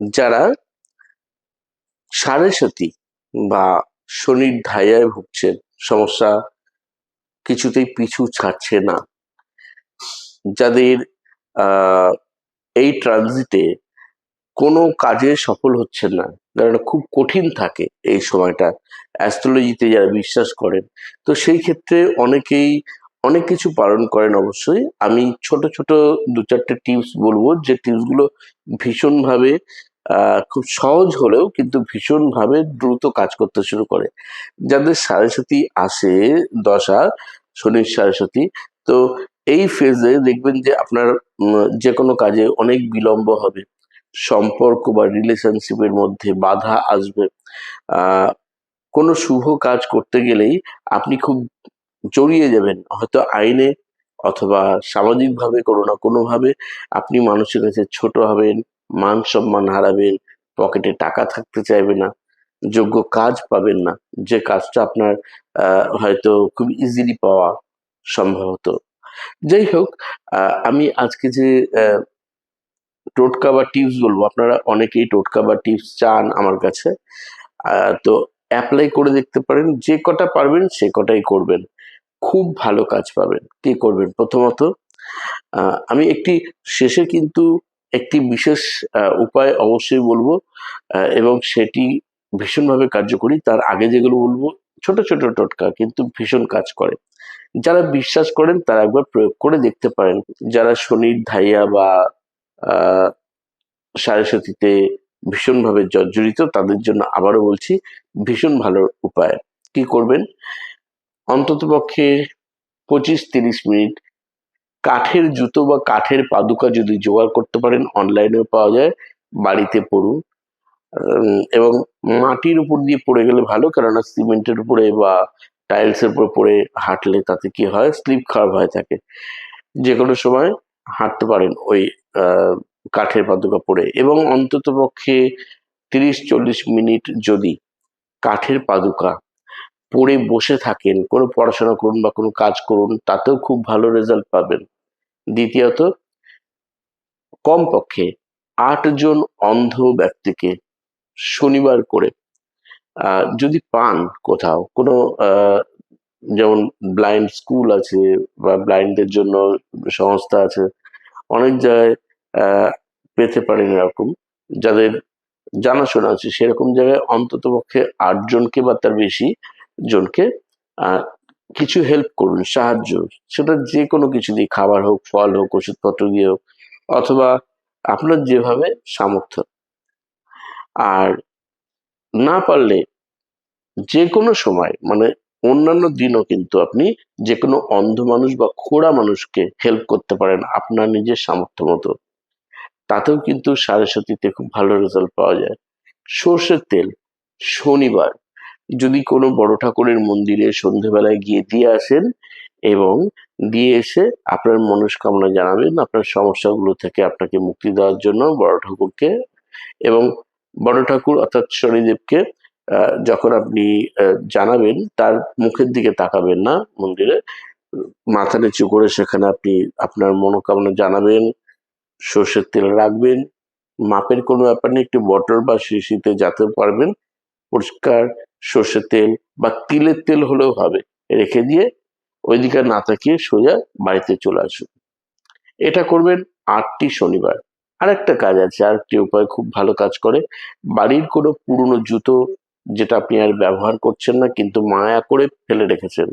যারা সাড়ে সাথী বা শনির ধাইয়ায় ভুগছেন, সমস্যা কিছুতেই পিছু ছাড়ছে না। যাদের এই ট্রানজিটে কোনো কাজে সফল হচ্ছে না, কারণ খুব কঠিন থাকে এই সময়টা। অ্যাস্ট্রোলজিতে যারা বিশ্বাস করেন, তো সেই ক্ষেত্রে অনেকেই অনেক কিছু পালন করেন অবশ্যই। আমি ছোট ছোট দু চারটে টিপস বলব, যে টিপসগুলো ভীষণভাবে খুব সহজ হলেও কিন্তু ভীষণভাবে দ্রুত কাজ করতে শুরু করে। যাদের সাড়ে আসে দশা, শনির সারস্বতী তো এই ফেজে দেখবেন যে আপনার যে কোনো কাজে অনেক বিলম্ব হবে। সম্পর্ক বা রিলেশনশিপের মধ্যে বাধা আসবে। কোনো শুভ কাজ করতে গেলেই আপনি খুব জড়িয়ে যাবেন। হয়তো আইনে অথবা সামাজিকভাবে কোনো না কোনোভাবে আপনি মানুষের কাছে ছোট হবেন মান সম্মান হারাবেন, পকেটে টাকা থাকতে চাইবে না, যোগ্য কাজ পাবেন না। যে কাজটা আপনার হয়তো খুব ইজিলি পাওয়া সম্ভবত যাই হোক আমি আজকে যে টোটকা বা টিপস বলব, আপনারা অনেকেই টোটকা বা টিপস চান আমার কাছে। তো অ্যাপ্লাই করে দেখতে পারেন, যে কটা পারবেন সে কটাই করবেন। খুব ভালো কাজ পাবেন। কি করবেন? প্রথমত আমি একটি শেষে কিন্তু একটি বিশেষ উপায় অবশ্যই বলব এবং সেটি ভীষণভাবে কার্যকরী। তার আগে যেগুলো বলব, ছোট ছোট টোটকা কিন্তু ভীষণ কাজ করে। যারা বিশ্বাস করেন, তারা একবার প্রয়োগ করে দেখতে পারেন। যারা শনির ধাইয়া বা সারস্বতীতে ভীষণভাবে জর্জরিত, তাদের জন্য আবারও বলছি, ভীষণ ভালো উপায়। কি করবেন? অন্তত পক্ষে পঁচিশ তিরিশ মিনিট কাঠের জুতো বা কাঠের পাদুকা যদি জোগাড় করতে পারেন অনলাইনেও পাওয়া যায়, বাড়িতে পড়ুন। এবং মাটির উপর দিয়ে পড়ে গেলে ভালো, কেননা সিমেন্টের উপরে বা টাইলসের উপরে পড়ে হাঁটলে তাতে কি হয়? স্লিপ খারাপ হয়ে থাকে। যে কোনো সময় হাঁটতে পারেন ওই কাঠের পাদুকা পরে। এবং অন্তত পক্ষে তিরিশ চল্লিশ মিনিট যদি কাঠের পাদুকা পড়ে বসে থাকেন, কোনো পড়াশোনা করুন বা কোনো কাজ করুন, তাতেও খুব ভালো রেজাল্ট পাবেন। দ্বিতীয়ত, কমপক্ষে আটজন অন্ধ ব্যক্তিকে শনিবার করে যদি পান কোথাও, কোনো যেমন ব্লাইন্ড স্কুল আছে বা ব্লাইন্ডদের জন্য সংস্থা আছে, অনেক জায়গায় পেতে পারেন এরকম। যাদের জানাশোনা আছে, সেরকম জায়গায় অন্তত পক্ষে আটজনকে বা তার বেশি জনকে কিছু হেল্প করুন, সাহায্য, সেটা যে কোনো কিছু দিয়ে, খাবার হোক, ফল হোক, ওষুধপত্র দিয়ে হোক, অথবা আপনার যেভাবে সামর্থ্য। আর না পারলে যে কোনো সময় মানে অন্যান্য দিনও কিন্তু আপনি যে কোনো অন্ধ মানুষ বা খোড়া মানুষকে হেল্প করতে পারেন আপনার নিজের সামর্থ্য মতো। তাতেও কিন্তু সারস্বতীতে খুব ভালো রেজাল্ট পাওয়া যায়। সর্ষের তেল, শনিবার যদি কোনো বড় ঠাকুরের মন্দিরে সন্ধেবেলায় গিয়ে দিয়ে আসেন এবং দিয়ে এসে আপনার মনস্কামনা জানাবেন, আপনার সমস্যাগুলো থেকে আপনাকে মুক্তি দেওয়ার জন্য বড় ঠাকুরকে এবং বড় ঠাকুর অর্থাৎ শনিদেবকে যখন আপনি জানাবেন তার মুখের দিকে তাকাবেন না মন্দিরে। মাথা নিচু করে সেখানে আপনি আপনার মনোকামনা জানাবেন, সর্ষের তেল রাখবেন, মাপের কোনো ব্যাপার নেই, একটি বটল বা শিশিতে যাতে পারবেন, পরিষ্কার সর্ষের তেল বা তিলের তেল হলেও হবে। রেখে দিয়ে ওইদিকে না তাকিয়ে সোজা বাড়িতে চলে আসুন। এটা করবেন আটটি শনিবার। আরেকটা কাজ আছে, আরেকটি উপায় খুব ভালো কাজ করে। বাড়ির কোনো পুরনো জুতো যেটা আপনি আর ব্যবহার করছেন না, কিন্তু মায়া করে ফেলে রেখেছেন।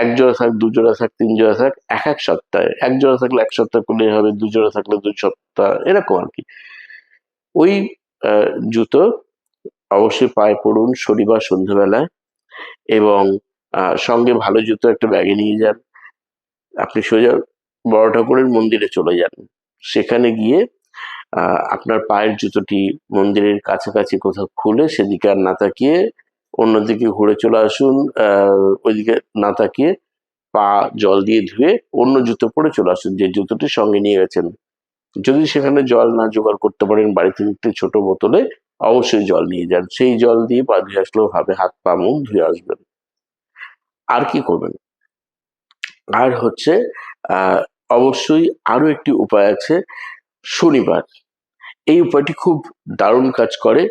এক জোড়া থাক দু জোড়া থাক তিন জোড়া থাক, এক এক সপ্তাহে। এক জোড়া থাকলে এক সপ্তাহ করলেই হবে দু জোড়া থাকলে দু সপ্তাহ। এরকম আর কি। ওই জুতো অবশ্যই পায়ে পড়ুন শনিবার সন্ধ্যেবেলায় এবং সঙ্গে ভালো জুতো একটা ব্যাগে নিয়ে যান। আপনি সোজা বড় ঠাকুরের মন্দিরে চলে যান। সেখানে গিয়ে আপনার পায়ের জুতোটি মন্দিরের কাছাকাছি কোথাও খুলে সেদিকে আর না তাকিয়ে অন্যদিকে ঘুরে চলে আসুন ওইদিকে না তাকিয়ে পা জল দিয়ে ধুয়ে অন্য জুতো পরে চলে আসুন যে জুতোটি সঙ্গে নিয়ে গেছেন। যদি সেখানে জল না জোগাড় করতে পারেন বাড়িতে একটি ছোট বোতলে অবশ্যই জল নিয়ে যান। সেই জল দিয়ে পা ধুয়ে আসলেও হবে, হাত পা মুখ ধুয়ে আসবেন। আর কি করবেন? আর হচ্ছে অবশ্যই আরও একটি উপায় আছে, শনিবার। এই উপায়টি খুব দারুণ কাজ করে।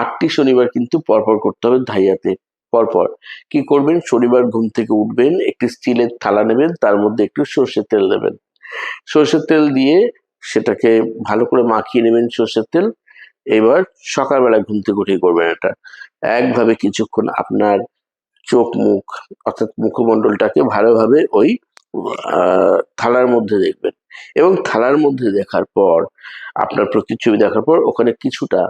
আটটি শনিবার কিন্তু পরপর করতে হবে ধাইয়াতে, পরপর। কি করবেন? শনিবার ঘুম থেকে উঠবেন, একটি স্টিলের থালা নেবেন, তার মধ্যে একটু সর্ষের তেল দেবেন। সর্ষের তেল দিয়ে সেটাকে ভালো করে মাখিয়ে নেবেন সর্ষের তেল। এবার সকালবেলা ঘুম থেকে উঠে করবেন এটা। একভাবে কিছুক্ষণ আপনার চোখ, মুখ অর্থাৎ মুখমণ্ডলটাকে ভালোভাবে ওই থালার মধ্যে দেখবেন। এবং থালার মধ্যে দেখার পর, আপনার প্রতিচ্ছবি দেখার পর ওখানে কিছুটা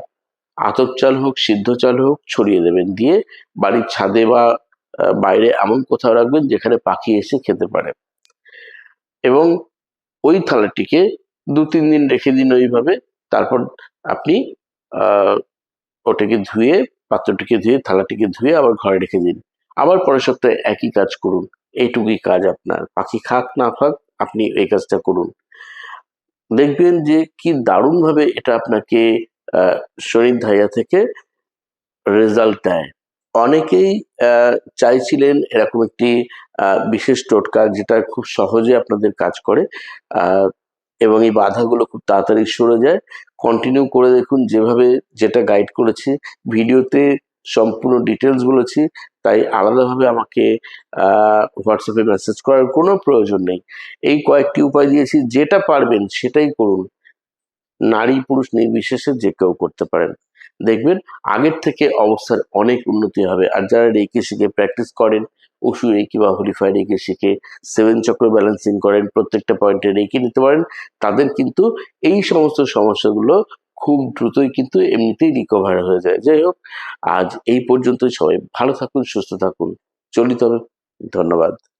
আতপ চাল হোক, সিদ্ধ চাল হোক ছড়িয়ে দেবেন। দিয়ে বাড়ির ছাদে বা বাইরে এমন কোথাও রাখবেন যেখানে পাখি এসে খেতে পারে। এবং ওই থালাটিকে দু তিন দিন রেখে দিন ওইভাবে। তারপর আপনি ওটাকে ধুয়ে, পাত্রটিকে ধুয়ে, থালাটিকে ধুয়ে আবার ঘরে রেখে দিন। আবার পরের সপ্তাহে একই কাজ করুন। এইটুকুই কাজ আপনার। পাখি খাক না খাক, আপনি এই কাজটা করুন। দেখবেন যে কি দারুণ ভাবে এটা আপনাকে শরীর ধাইয়া থেকে রেজাল্ট দেয়। অনেকেই চাইছিলেন এরকম একটি বিশেষ টোটকা যেটা খুব সহজে আপনাদের কাজ করে এবং এই বাধাগুলো খুব তাড়াতাড়ি সরে যায়। কন্টিনিউ করে দেখুন যেভাবে যেটা গাইড করেছি। ভিডিওতে সম্পূর্ণ ডিটেলস বলেছি, তাই আলাদাভাবে আমাকে হোয়াটসঅ্যাপে মেসেজ করার কোনো প্রয়োজন নেই। এই কয়েকটি উপায় দিয়েছি, যেটা পারবেন সেটাই করুন। নারী পুরুষ নির্বিশেষে যে কেউ করতে পারেন। দেখবেন আগের থেকে অবস্থার অনেক উন্নতি হবে। আর যারা রেখে শিখে প্র্যাকটিস করেন উসু রেকি বা হলিফাই রেখে শিখে সেভেন চক্র ব্যালেন্সিং করেন প্রত্যেকটা পয়েন্টে রেখে নিতে পারেন। তাদের কিন্তু এই সমস্ত সমস্যাগুলো খুব দ্রুতই কিন্তু এমনিতেই রিকভার হয়ে যায়। যাই হোক, আজ এই পর্যন্তই। সবাই ভালো থাকুন, সুস্থ থাকুন। চলিত ধন্যবাদ।